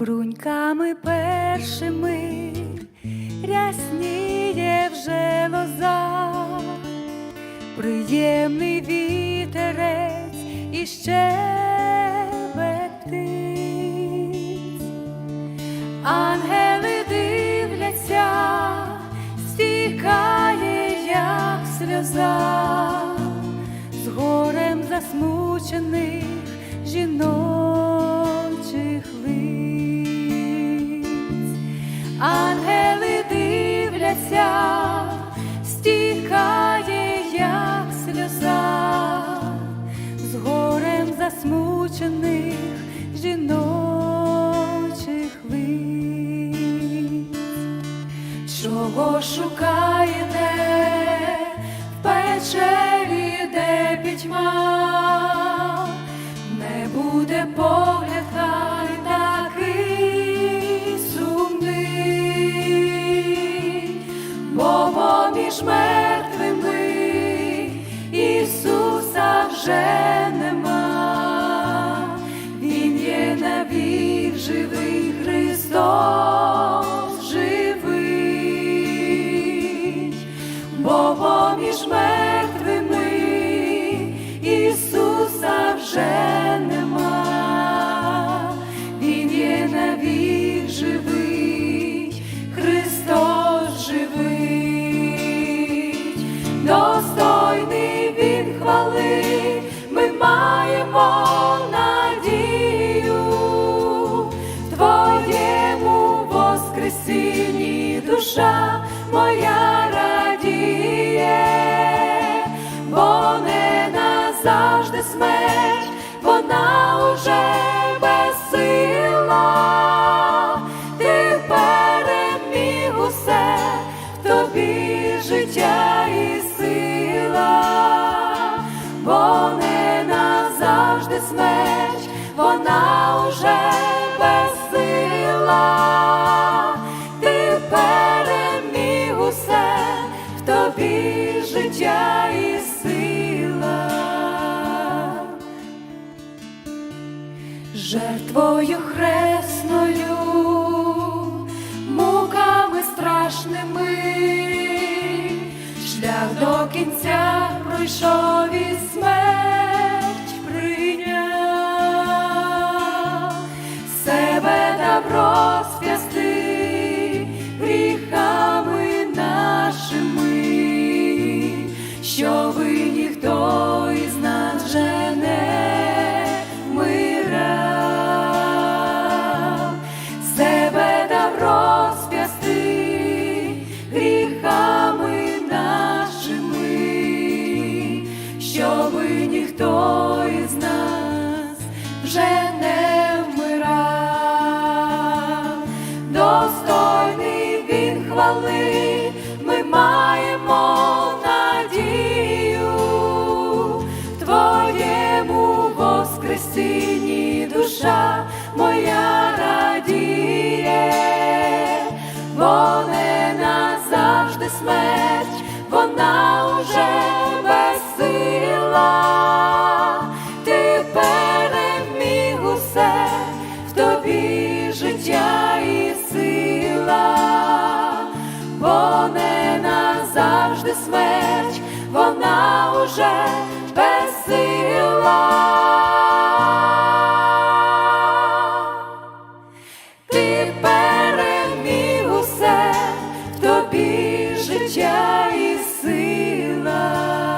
Бруньками першими рясніє вже лоза, приємний вітерець і щебет птиць. Ангели дивляться, стікає, як сльоза, засмучених жіночих лиць. Ангели дивляться, стікає, як сльоза, з горем засмучених жіночих лиць. Чого шукаєте в печері, де пітьма? Буде погляд воскресінні душа моя радіє, бо не назавжди смерть, вона уже безсила, ти переміг усе, в тобі життя і сила, бо не назавжди смерть, вона уже переміг усе, в тобі життя і сила. Жертвою хресною, муками страшними, шлях до кінця пройшов і смерть щоби ніхто із нас вже не вмирав, достойний він хвали, ми маємо надію. В Твоєму воскресінні душа моя радіє, бо не назавжди смерть, знати смерть, вона уже безсила. Ти переміг усе в тобі життя і сила.